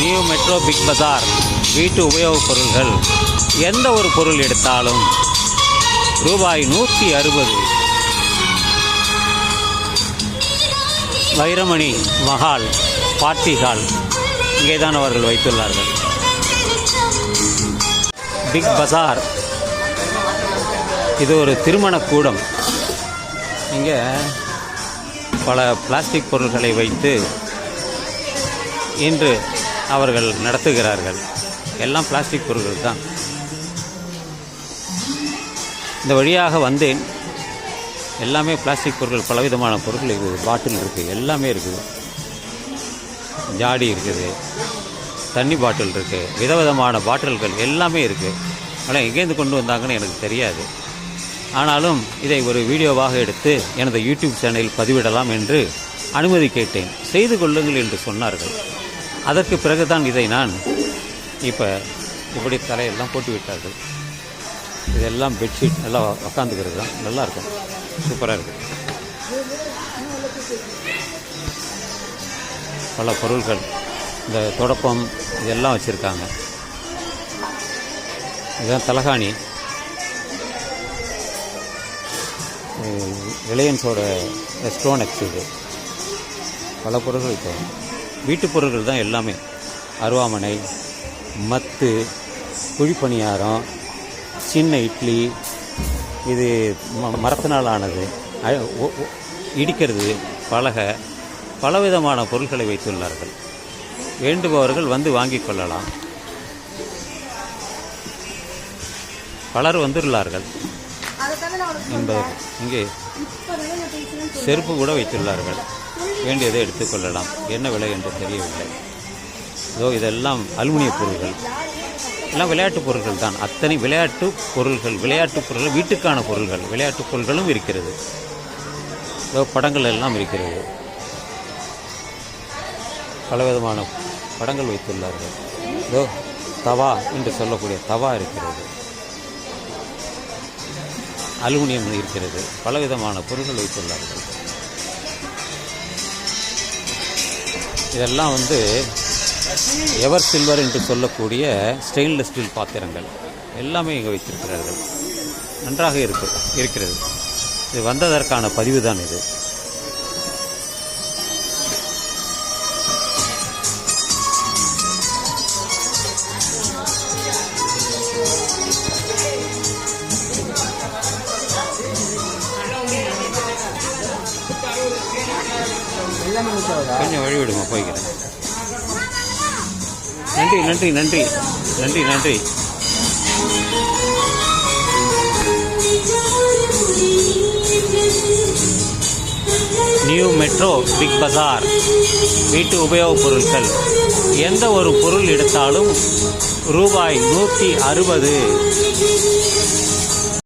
New Metro Big Bazaar வீட்டு உபயோகப் பொருள்கள். எந்த ஒரு பொருள் எடுத்தாலும் ரூபாய் நூற்றி அறுபது. வைரமணி மஹால் பார்ட்டி ஹால் இங்கே தான் அவர்கள் வைத்துள்ளார்கள். பிக் பஜார் இது ஒரு திருமண கூடம். இங்கே பல பிளாஸ்டிக் பொருட்களை வைத்து இன்று அவர்கள் நடத்துகிறார்கள். எல்லாம் பிளாஸ்டிக் பொருட்கள் தான். இந்த வழியாக வந்தேன். எல்லாமே பிளாஸ்டிக் பொருட்கள் பலவிதமான பொருட்கள் இருக்குது. பாட்டில் இருக்குது. எல்லாமே இருக்குது. ஜாடி இருக்குது. தண்ணி பாட்டில் இருக்குது. விதவிதமான பாட்டில்கள் எல்லாமே இருக்குது. ஆனால் எங்கேருந்து கொண்டு வந்தாங்கன்னு எனக்கு தெரியாது. ஆனாலும் இதை ஒரு வீடியோவாக எடுத்து எனது யூடியூப் சேனலில் பதிவிடலாம் என்று அனுமதி கேட்டேன். செய்து கொள்ளுங்கள் என்று சொன்னார்கள். அதற்கு பிறகுதான் இதை நான் இப்போ இப்படி தலையெல்லாம் போட்டு விட்டார்கள் இதெல்லாம் பெட்ஷீட் நல்லா உக்காந்துக்கிறது தான் நல்லா இருக்கும் சூப்பராக இருக்குது பல பொருள்கள் இந்த தொடப்பம் இதெல்லாம் வச்சுருக்காங்க. இதுதான் தலகாணி. ரிலையன்ஸோட ஸ்டோன் இது. பல பொருட்கள் இப்போ. வீட்டு பொருட்கள் தான் எல்லாமே. அருவாமனை மத்து குழிப்பணியாரம் சின்ன இட்லி இது ம மரத்தினால் ஆனது இடிக்கிறது பலகை பலவிதமான பொருட்களை வைத்துள்ளார்கள். வேண்டுபவர்கள் வந்து வாங்கிக் கொள்ளலாம். பலர் வந்துள்ளார்கள். என்பது இங்கே செருப்பு கூட வைத்துள்ளார்கள். வேண்டியதை எடுத்துக்கொள்ளலாம். என்ன விலை என்று தெரியவில்லை. இதோ இதெல்லாம் அலுமினிய பொருள்கள். எல்லாம் விளையாட்டு பொருட்கள் தான். அத்தனை விளையாட்டு பொருள்கள் விளையாட்டு பொருள்கள் வீட்டுக்கான பொருள்கள் விளையாட்டு பொருள்களும் இருக்கிறது. இதோ படங்கள் எல்லாம் இருக்கிறது. பலவிதமான படங்கள் வைத்துள்ளார்கள். இதோ தவா என்று சொல்லக்கூடிய தவா இருக்கிறது. அலுமினியம் இருக்கிறது. பலவிதமான பொருட்கள் வைத்துள்ளார்கள். இதெல்லாம் வந்து எவர் சில்வர் என்று சொல்லக்கூடிய ஸ்டெயின்லெஸ் ஸ்டீல் பாத்திரங்கள். எல்லாமே இங்கே வைத்திருக்கிறார்கள். நன்றாக இருக்கு இருக்கிறது. இது வந்ததற்கான பதிவு தான் இது. கொஞ்சம் வழி விடுங்க போய்க்கிறேன். நன்றி நன்றி நன்றி. நன்றி நன்றி. New Metro Big Bazaar. வீட்டு உபயோகப் பொருட்கள். எந்த ஒரு பொருள் எடுத்தாலும் ரூபாய் நூற்றி அறுபது.